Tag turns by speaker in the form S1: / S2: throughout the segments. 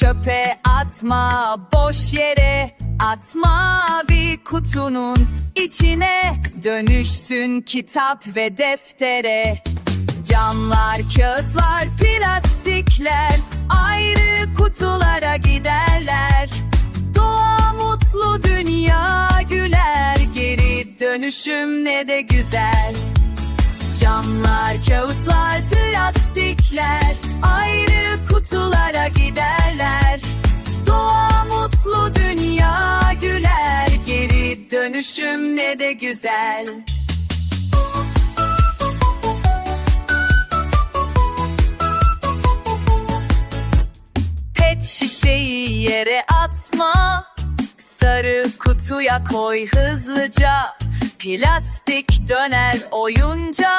S1: çöpe atma boş yere atma bir kutunun içine. Dönüşsün kitap ve deftere. Camlar kağıtlar plastikler ayrı kutulara giderler. Doğa mutlu dünya güler. Geri dönüşüm ne de güzel. Camlar, kağıtlar, plastikler ayrı kutulara giderler. Doğa mutlu, dünya güler. Geri dönüşüm ne de güzel. Pet şişeyi yere atma Sarı kutuya koy hızlıca Plastik döner oyunca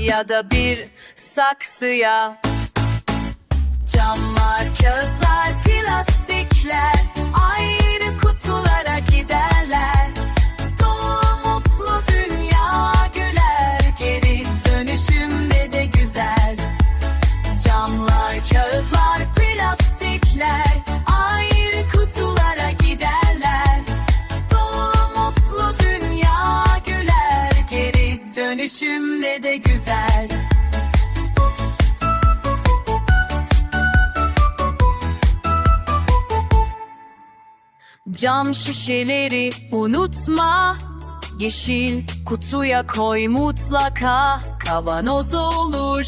S1: Ya da bir saksıya. Camlar, dönüşümde de güzel. Cam şişeleri unutma Yeşil kutuya koy mutlaka Kavanoz olur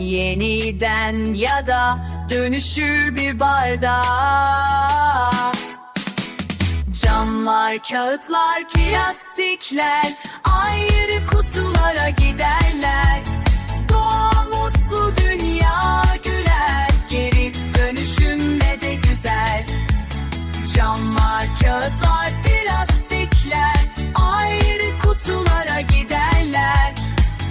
S1: yeniden ya da dönüşür bir bardağa Camlar, kağıtlar, plastikler kutulara giderler. Doğa mutlu dünya güler, geri dönüşümle de güzel. Camlar, kağıtlar, plastikler ayrı kutulara giderler.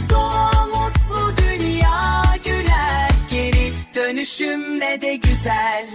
S1: Doğa mutlu dünya güler, geri dönüşümle de güzel.